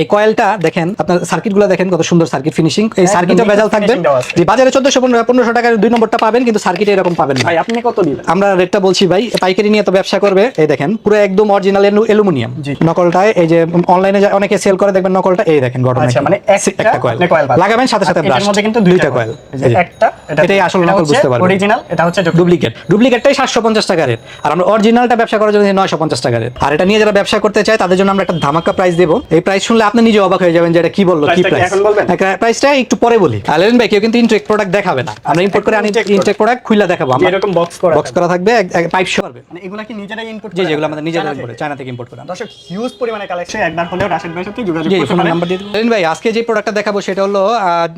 এই কয়েলটা দেখেন আপনার সার্কিটগুলো দেখেন কত সুন্দর সার্কিট ফিনিশিং এই নিখুঁত ভেজাল থাকবে। যে বাজারে চোদ্দশো পনেরোশো টাকার দুই নম্বরটা পাবেন কিন্তু সার্কিট এরকম পাবেন ভাই আপনি কত দিবেন? আমরা রেটটা বলছি ভাই পাইকারি নিয়ে তো ব্যবসা করবে। এই দেখেন পুরো একদম অরিজিনাল অ্যালুমিনিয়াম। নকলটায় এই যে অনলাইনে অনেকে সেল করে দেখবেন নকলটা এই দেখেন গঠন আচ্ছা মানে একটা কয়েল। লাগাবেন সাথে সাথে এটার মধ্যে কিন্তু দুইটা কয়েল একটা এটাই আসল নকল বুঝতে পারবেন। অরিজিনাল এটা হচ্ছে ডুপ্লিকেট ডুপ্লিকেটটাই সাতশো পঞ্চাশ টাকার আর আমরা অরিজিনালটা ব্যবসা করার জন্য নয়শো পঞ্চাশ টাকার আর এটা নিয়ে যারা ব্যবসা করতে চায় তাদের জন্য আমরা একটা ধামাকা প্রাইস দেবো। এই প্রাইস শুনলে আপনি নিজে অবাক হয়ে যাবেন যে এটা কি বলল কি প্রাইস প্রাইসটা একটু পরে বলি। আলেন ভাই কেউ কিন্তু ইনটেক প্রোডাক্ট দেখাবে না। আমরা ইম্পোর্ট করে আনি ইনটেক প্রোডাক্ট খুলে দেখাবো। আমরা এরকম বক্স করা বক্স করা থাকবে পাইপ সহ পারবে মানে এগুলা কি নিজেরাই ইনপুট জি যেগুলো আমাদের নিজেদের করে চায়না থেকে। ইম্পোর্ট করা। দর্শক হিউজ পরিমাণে কালেকশন একবার হলেও রাশেদ ভাইয়ের সাথে যোগাযোগ করতে পারেন। নাম্বার দিয়ে দিন ভাই আজকে যে প্রোডাক্টটা দেখাবো সেটা হলো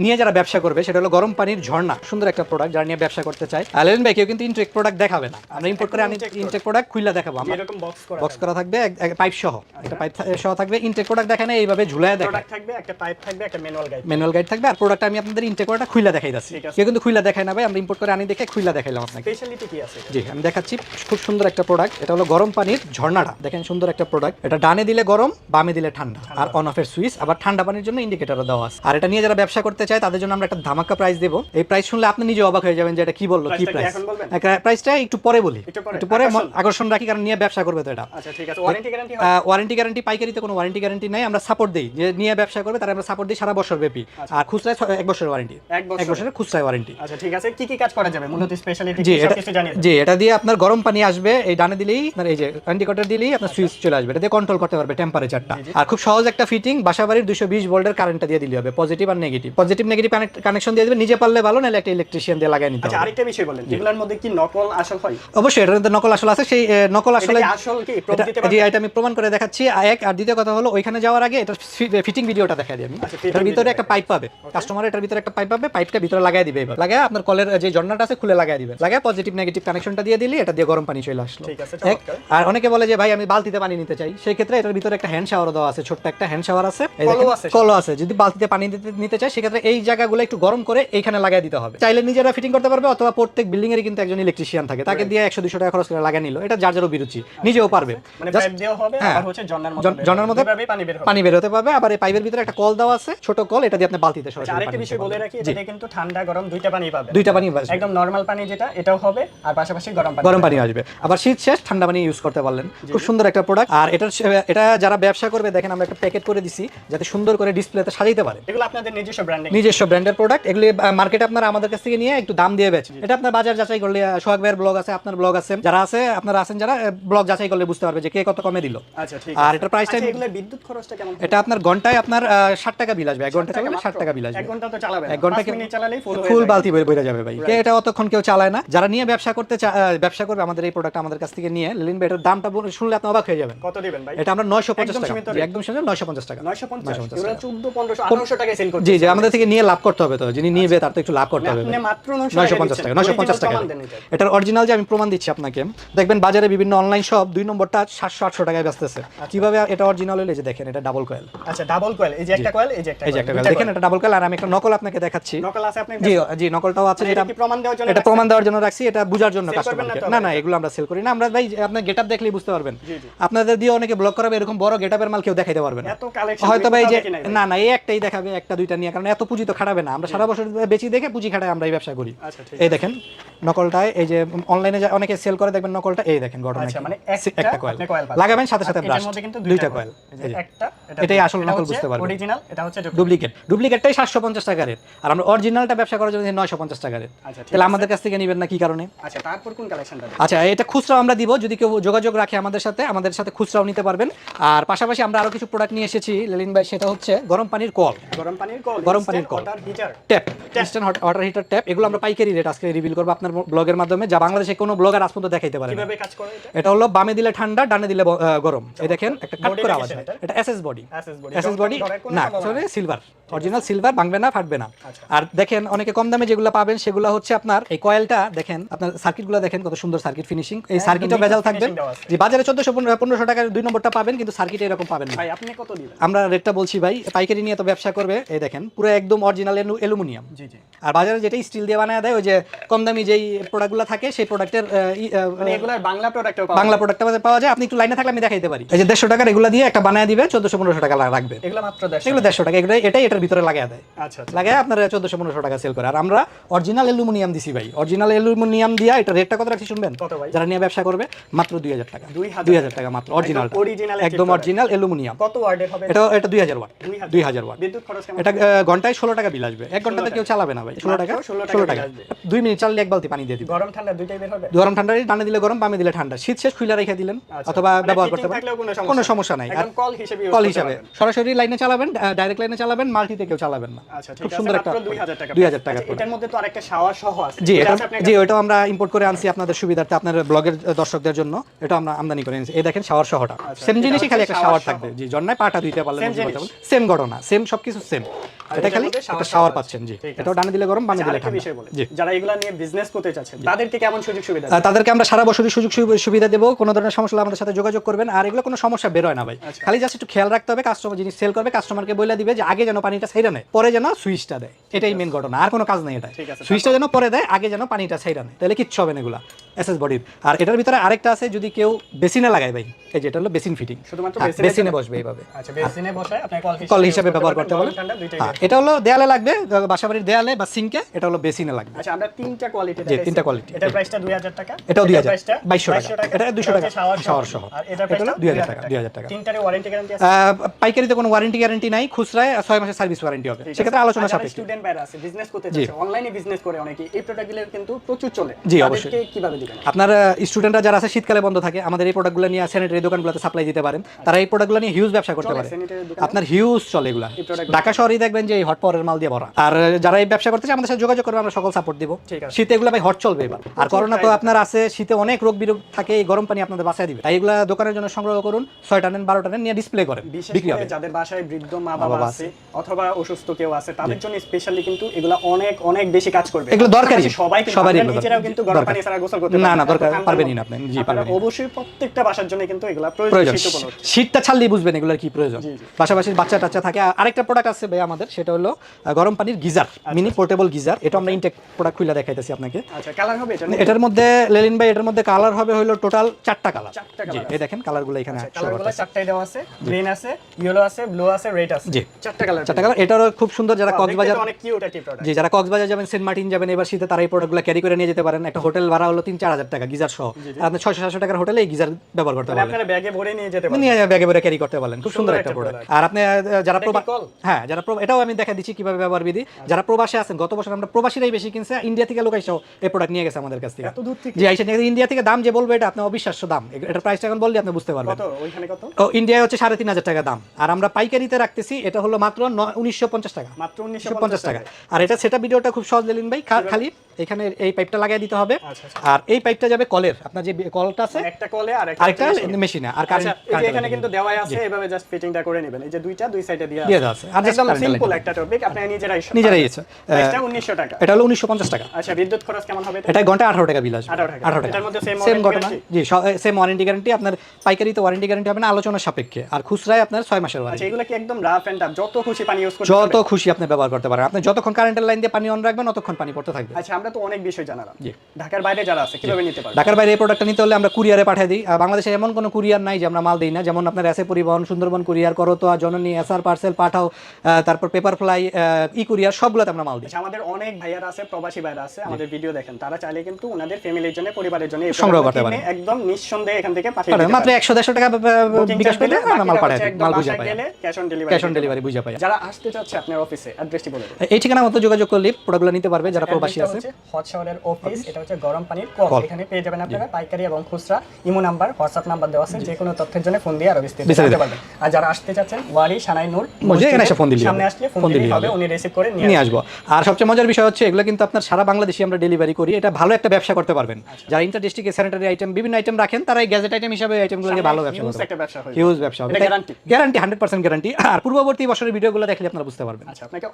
নিয়ে যারা ব্যবসা করবে সেটা হলো গরম পানির ঝর্ণা। সুন্দর একটা প্রোডাক্ট যারা নিয়ে ব্যবসা করতে চায়। আলেন ভাই কেউ কিন্তু ইনটেক প্রোডাক্ট দেখাবে না। আমরা ইম্পোর্ট করে আনি ইনটেক প্রোডাক্ট খুলে দেখাবো আমরা। এরকম বক্স করা বক্স করা থাকবে পাইপ সহ। একটা পাইপ সহ থাকবে ইনটেক প্রোডাক্ট দেখেন এইভাবে ঝুলায় দেখেন প্রোডাক্ট থাকবে একটা পাইপ থাকবে একটা ম্যানুয়াল গাইড ম্যানুয়াল গাইড থাকবে আর প্রোডাক্ট আমি আপনাদের ইনটেক করাটা খুলে দেখাই যাচ্ছি। কেউ কিন্তু খুলে দেখায় না ভাই আমরা ইম্পোর্ট করে আনি দেখে খুলে দেখাইলাম আপনাকে। স্পেশালিটি কি আছে জি আমি দেখাচ্ছি খুব সুন্দর একটা প্রোডাক্ট এটা হলো গরম পানির ঝর্ণাটা। দেখেন সুন্দর একটা প্রোডাক্ট এটা ডানে দিলে গরম বামে দিলে ঠান্ডা। আর অন অফের সুইচ আবার ঠান্ডা পানির জন্য ইন্ডিকেটরও দেওয়া আছে। আর এটা নিয়ে যারা ব্যবসা করতে চায় তাদের জন্য আমরা একটা ধামাকা প্রাইস দেবো। এই প্রাইস শুনলে আপনি নিজে অবাক হয়ে যাবেন যে এটা কি বলল কি প্রাইস এখন প্রাইসটা একটু পরে বলি। একটু পরে? আকর্ষণ। রাখি কারণ নিয়ে ব্যবসা করবে তো এটা। আচ্ছা ঠিক আছে। ওয়ারেন্টি গ্যারান্টি ওয়ারেন্টি গ্যারান্টি পাইকারিতে কোনো ওয়ারেন্টি গ্যারান্টি নাই আমরা সাপোর্ট দিই। যে নিয়ে ব্যবসা করবে তারা আমরা সাপোর্ট দিই সারা বছর ব্যাপী। আর খুচরায় এক বছরের ওয়ারেন্টি এক বছরের। খুচরায় ওয়ারেন্টি আচ্ছা ঠিক আছে। কি কি কাজ করা যাবে? মূলত স্পেশালিটি জি এটা জি এটা দিয়ে আপনার গরম পানি আসবে এই ডানে দিলেই আপনার এই যে ইন্ডিকেটর দিলেই আপনার সুইচ চলে আসবে। এটা দিয়ে কন্ট্রোল করতে পারবে টেম্পারেচারটা আর খুব সহজ একটা ফিটিং বাসা বাড়ির দুশো বিশ ভোল্টের কারেন্টটা দিয়ে দিলে হবে। পজিটিভ আর নেগেটিভ পজিটিভ নেগেটিভ কানেকশন দিয়ে দিবে নিজে পারলে ভালো নাহলে একটা ইলেকট্রিশিয়ান দিয়ে লাগাই নিতে আচ্ছা আরেকটা বিষয় বলেন যেগুলোর মধ্যে কি নকল আসল হয়? অবশ্যই এটার মধ্যে নকল আসল আছে। সেই নকল আসলে আসল কি? এটা আমি প্রমাণ করে দেখাচ্ছি। এক আর দ্বিতীয় কথা হলো ওইখানে যাওয়ার আগে এটা ফিটিং ভিডিওটা দেখা দিই আমি। আচ্ছা, এটার ভিতরে একটা পাইপ পাবে। কাস্টমার এটার ভিতরে একটা পাইপ পাবে পাইপটা ভিতরে লাগাই দিবে এবার। লাগায় আপনার কলের যে জন্নাটা আছে খুলে লাগাই দিবে। লাগায় পজিটিভ নেগেটিভ কানেকশনটা দিয়ে দিলি এটা দিয়ে গরম পানি চলে আসলো। ঠিক আছে, আর অনেকে বলে যে ভাই আমি বালতিতে পানি নিতে চাই। সেই ক্ষেত্রে এটার ভিতরে একটা হ্যান্ড শাওয়ার দেওয়া আছে ছোট্ট একটা হ্যান্ড শাওয়ার আছে। কলও আছে যদি বালতিতে পানি নিতে চাই সেক্ষেত্রে এই জায়গাগুলো একটু গরম করে এইখানে লাগাই দিতে হবে। চাইলে নিজেরা ফিটিং করতে পারবে অথবা প্রত্যেক বিল্ডিং এর কিন্তু একজন ইলেকট্রিশিয়ান থাকে। তাকে দিয়ে একশো দুশো টাকা খরচ করে লাগিয়ে নিল। এটা যার যার অভিরুচি নিজেও পারবে। মানে দেওয়া হবে হ্যাঁ। মধ্যে। পানি বের পানি পারবে। আবার এই পাইপের ভিতরে একটা কল দেওয়া আছে। ছোট কল এটা দিয়ে আপনি বালতিতে আচ্ছা, সরাসরি আরেকটা পানি বিষয় বলে রাখি জি, এটাতে কিন্তু ঠান্ডা গরম দুইটা পানি পাবেন। দুইটা পানি আসবে। একদম নরমাল পানি যেটা এটাও হবে আর পাশাপাশি গরম পানি গরম পানি আসবে। আবার শীত শেষ ঠান্ডা পানি ইউজ করতে পারলেন। খুব সুন্দর একটা প্রোডাক্ট আর এটা এটা যারা ব্যবসা করবে দেখেন আমরা একটা প্যাকেট করে দিছি যাতে সুন্দর করে ডিসপ্লেতে সাজাইতে পারে। এগুলো আপনাদের নিজস্ব ব্র্যান্ডিং নিজস্ব ব্র্যান্ডের প্রোডাক্ট এগুলি মার্কেটে আপনারা আমাদের কাছ থেকে নিয়ে একটু দাম দিয়ে বেচেন। এটা আপনার বাজার যাচাই করলে সোহাগ ভাইয়ের ব্লগ আছে আপনার ব্লগ আছে। যারা আছে আপনারা আছেন যারা ব্লগ যাচাই করলে বুঝতে পারবে যে কে কত কমে দিল। আচ্ছা ঠিক আর আছে। এটার প্রাইসটা আচ্ছা এগুলোর বিদ্যুৎ খরচটা কেমন? এটা আপনার ঘন্টায় আপনার ষাট টাকা বিল আসবে। এক ঘণ্টা চালালে ষাট টাকা বিল আসবে। এক ঘণ্টা তো চালাবে এক ঘণ্টা চালালেই ফুল ফুল বালতি বের বেড়ে যাবে ভাই। এটা অতক্ষণ কেউ চালায় না। যারা নিয়ে ব্যবসা করতে ব্যবসা করবে আমাদের এই প্রোডাক্ট আমাদের কাছ থেকে নিয়ে লিলিন ভাই এটার দামটা শুনলে আপনি অবাক হয়ে যাবেন। কত দিবেন ভাই? এটা আমরা নয়শো পঞ্চাশ একদম টাকা। একদম শুনে নয়শো পঞ্চাশ টাকা। 950 এগুলো 14 1500 1800 টাকায় সেল করছে জি জি আমাদের থেকে নিয়ে লাভ করতে হবে তো। যিনি নিবে তার তো একটু লাভ করতে হবে। আপনি মাত্র 900 নয়শো টাকা পঞ্চাশ দিচ্ছেন। টাকা নয়শো পঞ্চাশ টাকা। প্রমাণ এটার অরিজিনাল যে আমি প্রমাণ দিচ্ছি আপনাকে দেখবেন বাজারে বিভিন্ন অনলাইন শপ দুই নম্বরটা সাতশো আটশো টাকায় বেচতেছে। কীভাবে এটা অরিজিনাল হলে যে দেখেন এটা ডাবল কয়েল আচ্ছা ডাবল কয়েল এই যে একটা কয়েল এই যে একটা এই যে একটা coil। দেখেন এটা ডাবল কয়েল আর আমি একটা নকল আপনাকে দেখাচ্ছি। নকল আছে আপনি জি জি নকলটাও আছে মানে এটা প্রমাণ দেওয়ার জন্য এটা প্রমাণ দেওয়ার জন্য রাখছি এটা বোঝার জন্য কাস্টমারকে না না এগুলো আমরা সেল করি না। আমরা ভাই আপনার গেটআপ দেখলেই বুঝতে পারবেন। আপনাদের দিয়ে অনেকে ব্লক করাবে এরকম বড় গেটআপের মাল কেউ দেখাইতে পারবে না। এত কালেকশন হয়তো ভাই যে না না এই একটাই দেখাবে একটা দুইটা নিয়ে কারণ এত পুঁজি তো খাটাবে না। আমরা সারা বছর বেশি দেখে পুঁজি খাটায় আমরা এই ব্যবসা করি। আচ্ছা এই দেখেন নকলটায় এই যে অনলাইনে অনেকে সেল করে দেখবেন নকলটা এই দেখেন ঘটনা আচ্ছা মানে একটা কয়েল। লাগাবেন সাথে সাথে ব্রাশ দুইটা কয়েল একটা এটাই আসল নকল বুঝতে পারবেন। অরিজিনাল এটা হচ্ছে ডুপ্লিকেট ডুপ্লিকেটটাই সাতশো পঞ্চাশ টাকার আর আমরা অরিজিনালটা ব্যবসা করার জন্য নয়শো পঞ্চাশ টাকার আচ্ছা তাহলে আমাদের কাছ থেকে নেবেন না কি কারণে? আচ্ছা তারপর কোন কালেকশনটা আচ্ছা এটা খুচরাও আমরা দিব। যদি কেউ যোগাযোগ রাখে আমাদের সাথে আমাদের সাথে খুচরাও নিতে পারবেন। আর পাশাপাশি আমরা আরও কিছু প্রোডাক্ট নিয়ে এসেছি লেলিন ভাই সেটা হচ্ছে গরম পানির কল। গরম পানির কল গরম পানির call. Water heater tap instant water heater tap এগুলো আমরা পাইকারি রেট আজকে রিভিল করব আপনার ব্লগের মাধ্যমে যা বাংলাদেশে কোনো ব্লগার আজ পর্যন্ত দেখাইতে পারে কীভাবে কাজ করে এটা? এটা হলো বামে দিলে ঠান্ডা ডানে দিলে গরম। এই দেখেন একটা কাট করে আওয়াজ হয়? এটা? এসএস বডি বডি না আসলে সিলভার অরিজিনাল সিলভার ভাঙবে না ফাটবে না। আচ্ছা। আর দেখেন অনেকে কম দামে যেগুলো পাবেন সেগুলো হচ্ছে আপনার এই কয়েলটা দেখেন আপনার সার্কিটগুলো দেখেন কত সুন্দর সার্কিট ফিনিশিং এই সার্কিটও ভেজাল থাকবে। যে বাজারে চোদ্দশো পনেরোশো টাকার দুই নম্বরটা পাবেন কিন্তু সার্কিট এরকম পাবেন না। ভাই আপনি কত দিবেন? আমরা রেটটা বলছি ভাই পাইকারি নিয়ে তো ব্যবসা করবে। এই দেখেন পুরো একদম অরিজিনাল অ্যালুমিনিয়াম আর বাজারে যেটা স্টিল দিয়ে বানায় দেয় ওই যে কম দামি যেই প্রোডাক্টগুলো থাকে সেই প্রোডাক্টের মানে বাংলা প্রোডাক্টও বাংলা প্রোডাক্ট পাওয়া যায়। আপনি একটু লাইনে থাকলে আমি দেখাইতে পারি। এই যে দেড়শো টাকার এগুলো দিয়ে একটা বানায় দিবে চোদ্দশো পনেরোশো টাকা লা- রাখবে এগুলো মাত্র দেড়শো এগুলো দেড়শো টাকা। এগুলো এটাই এটার ভিতরে দেয়। আচ্ছা আচ্ছা। লাগায় আপনার চোদ্দশো পনেরোশো টাকা সেল করে। আর আমরা অরিজিনাল অ্যালুমিনিয়াম দিছি ভাই। অরিজিনাল অ্যালুমিনিয়াম দিয়া এটা রেটটা কত রাখছি শুনবেন? যারা নিয়ে ব্যবসা করবে মাত্র দুই হাজার টাকা। দুই হাজার টাকা মাত্র অরিজিনাল একদম অরিজিনাল অ্যালুমিনিয়াম কত ওয়ার্ডের হবে? এটা এটা দুই হাজার ওয়াট। দুই হাজার। ওয়াট। এটা ঘন্টায় ষোলো টাকা বিল আসবে। এক ঘন্টাতে কেউ চালাবে না ভাই। ষোলো টাকা মাত্র 16 টাকা ষোলো টাকা। দুই মিনিট চাললে এক বালতি পানি দিয়ে দিবে গরম ঠান্ডা দুইটাই বের হবে? গরম ঠান্ডা ডানে দিলে গরম বামে দিলে ঠান্ডা। শীত শেষ খুলে রেখে দিলেন। আচ্ছা। অথবা মানে ব্যবহার করতে পারেন। কোনো সমস্যা নেই। কল হিসেবে কল হিসাবে। পারবেন। সরাসরি লাইনে চালাবেন ডাইরেক্ট লাইনে চালাবেন মাল্টিতে কেউ চালাবেন না। আচ্ছা খুব সুন্দর একটা মাত্র 2000 টাকা। 2000 টাকা আচ্ছা, এটার মধ্যে তো আরেকটা শাওয়ার সহ আছে। জি এটা জি আমরা ইম্পোর্ট করে আনছি আপনাদের সুবিধার্থে আপনার ব্লগের দর্শকদের জন্য। এটা আমরা আমদানি করে এনেছি। এই দেখেন শাওয়ার সহটা। সেম জিনিসই খালি একটা শাওয়ার থাকবে। জি জন্নায় পাটা ধুইতে পারলেন সেম ঘটনা সেম সবকিছু সেম এটা খালি একটা শাওয়ার পাচ্ছেন জি। এটাও ডানে দিলে গরম বামে দিলে ঠান্ডা। জি। যারা এগুলা নিয়ে বিজনেস করতে চাচ্ছে তাদেরকে কেমন সুযোগ সুবিধা তাদেরকে আমরা সারা বছরই সুযোগ সুবিধা দেবো। কোনো ধরনের সমস্যা হলে আমাদের সাথে যোগাযোগ করবেন। আর এগুলো কোনো সমস্যা বেরোয় না ভাই। আচ্ছা। খালি জাস্ট একটু খেয়াল রাখতে হবে। কাস্টমার জিনিস সেল করবে কাস্টমারকে বলে দিবে যে আগে যেন পানিটা ছাইরা নেয় পরে যেন সুইচটা দেয়। এটাই মেন ঘটনা আর কোনো কাজ নেই এটা সুইচটা যেন পরে দেয় আগে যেন পানিটা ছাইরা নেয়। তাহলে কিচ্ছু হবে না এগুলা এসএস বডির আর এটার ভিতরে আরেকটা আছে যদি কেউ বেসিনে লাগায় ভাই এই যেটা হলো বেসিন ফিটিং শুধুমাত্র বেসিনে বেসিনে বসবে এইভাবে। আচ্ছা বেসিনে বসায় আপনি কল হিসাবে ব্যবহার করতে দুইটাই হ্যাঁ এটা হলো দেয়ালে লাগবে বাসাবাড়ির দেয়ালে বা সিঙ্কে এটা হলো বেসিনে লাগবে। আচ্ছা আমরা তিনটা কোয়ালিটি জি, তিনটা quality। এটার প্রাইসটা 2000 টাকা এটাও 2000 প্রাইসটা 2200 টাকা। এটা 200 টাকা। শাওয়ার সহ। আর এটা প্রাইসটা 2000 টাকা, 2000 টাকা। তিনটারে ওয়ারেন্টি গ্যারান্টি আছে? পাইকারিতে কোনো ওয়ারেন্টি গ্যারান্টি নাই খুচরায় ছয় মাসের সার্ভিস ওয়ারেন্টি হবে। সেক্ষেত্রে আলোচনা সাপেক্ষে। স্টুডেন্ট বাইরে আছে বিজনেস করতে চাচ্ছে অনলাইনে বিজনেস করে অনেকে এই প্রোডাক্টগুলো কিন্তু প্রচুর চলে। জি, তাদেরকে কীভাবে দিবেন? আপনার স্টুডেন্টরা যারা আছে শীতকালে বন্ধ থাকে আমাদের এই প্রোডাক্টগুলো নিয়ে স্যানিটারি দোকানগুলোতে সাপ্লাই দিতে পারেন। তারা এই প্রোডাক্টগুলো নিয়ে হিউজ ব্যবসা করতে পারে। আপনার হিউজ চলে এগুলা। ঢাকা শহরেই দেখবেন যে এই হট পাওয়ারের মাল দিয়ে ভরা। আর যারা এই ব্যবসা করতে চায় আমাদের সাথে যোগাযোগ করবে আমরা সকল সাপোর্ট দিব। শীতে এগুলো ভাই হট চলবে এবার। আর করোনা তো আপনার আছে শীতে অনেক রোগ বিরোগ থাকে এই গরম পানি আপনাদের বাসায় দিবে। তাই এগুলা দোকানের জন্য সংগ্রহ করুন ছয়টা নেন বারোটা নেন নিয়ে ডিসপ্লে করেন। বিক্রি হবে যাদের বাসায় বৃদ্ধ মা বাবা আছে অথবা অসুস্থ কেউ আছে তাদের জন্য স্পেশালি কিন্তু এগুলা অনেক অনেক বেশি কাজ করবে। এগুলো দরকারি। সবাই এগুলো নিজেরাও কিন্তু গরম পানি ছাড়া গোসল করতে না, না, দরকার- পারবেনই না আপনি। জি, পারবেনই। অবশ্যই প্রত্যেকটা বাসার জন্য কিন্তু এগুলা প্রয়োজন। শীতটা ছাড়লেই বুঝবেন এগুলোর কি প্রয়োজন। পাশাপাশি বাচ্চা টাচ্চা থাকে আরেকটা প্রোডাক্ট আছে ভাই আমাদের সেটা হলো গরম পানির গিজার মিনি পোর্টেবল গিজার। এটা আমরা ইনটেক প্রোডাক্ট খুলে দেখাইতেছি আপনাকে। আচ্ছা কালার হবে এটা এটার মধ্যে লেলিন ভাই এটার মধ্যে কালার হবে হলো টোটাল চারটা কালার জি colour এই দেখেন কালারগুলো এখানে কালারগুলো চারটাই দেওয়া আছে। গ্রিন আছে ইয়েলো আছে ব্লু আছে রেড আছে। জি। চারটা কালার চারটা কালার এটারও খুব সুন্দর যারা কক্সবাজার অনেক কিউট একটি প্রোডাক্ট জি যারা কক্সবাজার যাবেন সেন্ট মার্টিন যাবেন এবার শীতে তারা এই প্রোডাক্টগুলো ক্যারি করে নিয়ে যেতে পারেন। একটা হোটেল ভাড়া হলো তিন চার হাজার টাকা গিজার সহ। আপনি ছয়শো সাতশো টাকার হোটেলে এই গিজার ব্যবহার করতে আপনারা ব্যাগে ভরে নিয়ে যেতে পারেন নিয়ে ব্যাগে ভরে ক্যারি করতে পারলেন। খুব সুন্দর একটা প্রোডাক্ট আর আপনি যারা? হ্যাঁ যারা এটাও আমি দেখা দিচ্ছি কীভাবে ব্যবহার বিধি। যারা প্রবাসে আছেন গত বছর আমরা প্রবাসীরাই বেশি কিনছে ইন্ডিয়া থেকে লোক এসেও এই প্রোডাক্ট নিয়ে গেছে আমাদের কাছ থেকে। এত দূর থেকে? যে আইসা নিয়ে ইন্ডিয়া থেকে দাম যে বলবে এটা আপনি অবিশ্বাস্য দাম। এটার প্রাইসটা এখন বললে আপনি বুঝতে পারবেন। কত? ওইখানে কত? ও ইন্ডিয়ায় হচ্ছে সাড়ে তিন হাজার টাকা দাম। আর আমরা পাইকারিতে রাখতেছি এটা হলো মাত্র উনিশশো পঞ্চাশ টাকা। মাত্র উনিশশো পঞ্চাশ টাকা। আর এটা সেটা ভিডিওটা খুব সহজ দিলেন ভাই খালি এখানে এই পাইপটা লাগিয়ে দিতে হবে। আচ্ছা, আর এই পাইপটা যাবে কলের। আপনার যে কলটা আছে একটা কলে আর আরেকটা মেশিনে আর আচ্ছা এই এখানে কিন্তু দেওয়াই আছে এভাবে জাস্ট ফিটিংটা করে নেবেন। এই যে দুইটা দুই সাইডে দিয়ে দেওয়া আছে। আর একদম সিম্পল একটা টপিক আপনি নিজেরাই নিজেরাই ইচ্ছা। এটা 1900 টাকা। এটা হলো উনিশশো পঞ্চাশ টাকা। আচ্ছা বিদ্যুৎ খরচ কেমন হবে? এটা ঘন্টায় আঠারো টাকা বিল আসবে। 18 টাকা। আঠারো টাকা। এটার মধ্যে সেম warranty ঘটনা। জি সেম ওয়ারেন্টি গ্যারান্টি আপনার পাইকারিতে ওয়ারেন্টি গ্যারান্টি হবে না আলোচনা সাপেক্ষে। আর খুচরায় আপনার ছয় মাসের আচ্ছা ওয়ারেন্টি এগুলো কি একদম রাফ এন্ড টাফ যত খুশি পানি ইউজ করতে যত খুশি আপনি ব্যবহার করতে পারেন। আপনি যতক্ষণ কারেন্টের লাইন দিয়ে পানি অন রাখবেন ততক্ষণ পানি পড়তে থাকবে। আচ্ছা আমরা তো অনেক বিষয় জানালাম। ঢাকার বাইরে যারা আছে কীভাবে নিতে পারবে? ঢাকার বাইরে এই প্রোডাক্টটা নিতে হলে আমরা কুরিয়ারে পাঠিয়ে দিই। বাংলাদেশে এমন কোনো কুরিয়ার নাই যে আমরা মাল দিই না। যেমন আপনার এসে পরিবহন সুন্দরবন কুরিয়ার করতোয়া জননী এসআর পার্সেল পাঠাও তারপর পেপার ফ্লাই ই কুরিয়ার সবগুলোতে আমরা মাল দিই। আচ্ছা আমাদের অনেক ভাইয়ারা আছে প্রবাসী আছে আমাদের ভিডিও দেখেন। তারা চাইলে কিন্তু ওনাদের ফ্যামিলির জন্য পরিবারের জন্য সংগ্রহ করতে পারেন। একদম নিঃসন্দেহে এখান থেকে পাঠিয়ে মাত্র টাকা বিকাশ আমরা মাল বাকিটা পাঠাই দিই। মাল বুঝে পাই। Cash on delivery cash on delivery বুঝে পাই। যারা আসতে চাচ্ছে আপনার অফিসে অ্যাড্রেসটি বলে এই ঠিকানা মতো যোগাযোগ করলে প্রোডাক্টগুলো নিতে পারবে যারা প্রবাসী আছে। হট শাওয়ারের অফিস এটা হচ্ছে গরম পানির কল। এখানে পেয়ে যাবেন আপনারা পাইকারি এবং খুচরা ইমো নাম্বার হোয়াটসঅ্যাপ নাম্বার দেওয়া আছে যে কোনো তথ্যের জন্য ফোন দিয়ে আরও বিস্তারিত। জানতে পারবেন। আর যারা আসতে চাচ্ছেন ওয়ারি সানাই নূর এখানে এসে ফোন দিলেই সামনে আসলে ফোন দিলেই হবে। উনি রিসিভ করে নিয়ে আসব। আর সবচেয়ে মজার বিষয় হচ্ছে এগুলো কিন্তু আপনার সারা বাংলাদেশে আমরা ডেলিভারি করি। এটা ভালো একটা ব্যবসা করতে পারবেন। যারা ইন্টার ডিস্ট্রিক্টে স্যানিটারি আইটেম বিভিন্ন আইটেম রাখেন তারা এই গ্যাজেট আইটেম হিসাবে আইটেমগুলোকে ভালো ব্যবসা করতে একটা ব্যবসা হবে হিউজ ব্যবসা হবে। guarantee? Guarantee hundred percent guarantee আর পূর্ববর্তী বছরের ভিডিওগুলো দেখলে আপনারা বুঝতে পারবেন। আচ্ছা আপনাকে